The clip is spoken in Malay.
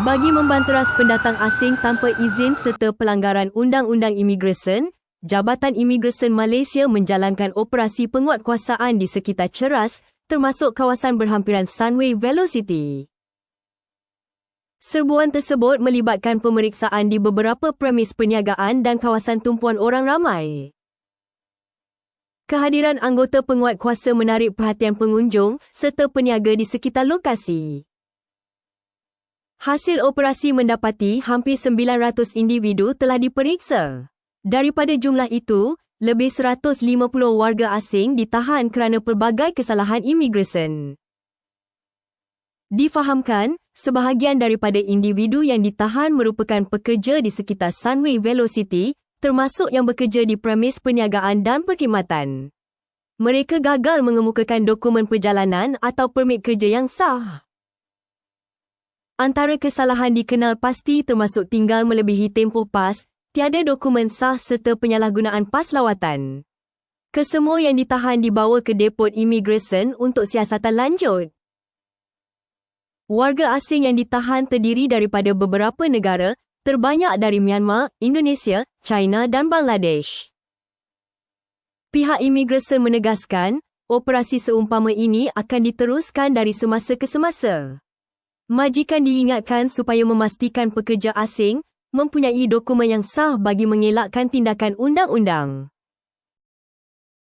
Bagi membanteras pendatang asing tanpa izin serta pelanggaran undang-undang imigresen, Jabatan Imigresen Malaysia menjalankan operasi penguatkuasaan di sekitar Ceras termasuk kawasan berhampiran Sunway Velocity. Serbuan tersebut melibatkan pemeriksaan di beberapa premis perniagaan dan kawasan tumpuan orang ramai. Kehadiran anggota penguat kuasa menarik perhatian pengunjung serta peniaga di sekitar lokasi. Hasil operasi mendapati hampir 900 individu telah diperiksa. Daripada jumlah itu, lebih 150 warga asing ditahan kerana pelbagai kesalahan imigresen. Difahamkan, sebahagian daripada individu yang ditahan merupakan pekerja di sekitar Sunway Velocity, termasuk yang bekerja di premis perniagaan dan perkhidmatan. Mereka gagal mengemukakan dokumen perjalanan atau permit kerja yang sah. Antara kesalahan dikenal pasti termasuk tinggal melebihi tempoh pas, tiada dokumen sah serta penyalahgunaan pas lawatan. Kesemua yang ditahan dibawa ke depot imigresen untuk siasatan lanjut. Warga asing yang ditahan terdiri daripada beberapa negara, terbanyak dari Myanmar, Indonesia, China dan Bangladesh. Pihak imigresen menegaskan, operasi seumpama ini akan diteruskan dari semasa ke semasa. Majikan diingatkan supaya memastikan pekerja asing mempunyai dokumen yang sah bagi mengelakkan tindakan undang-undang.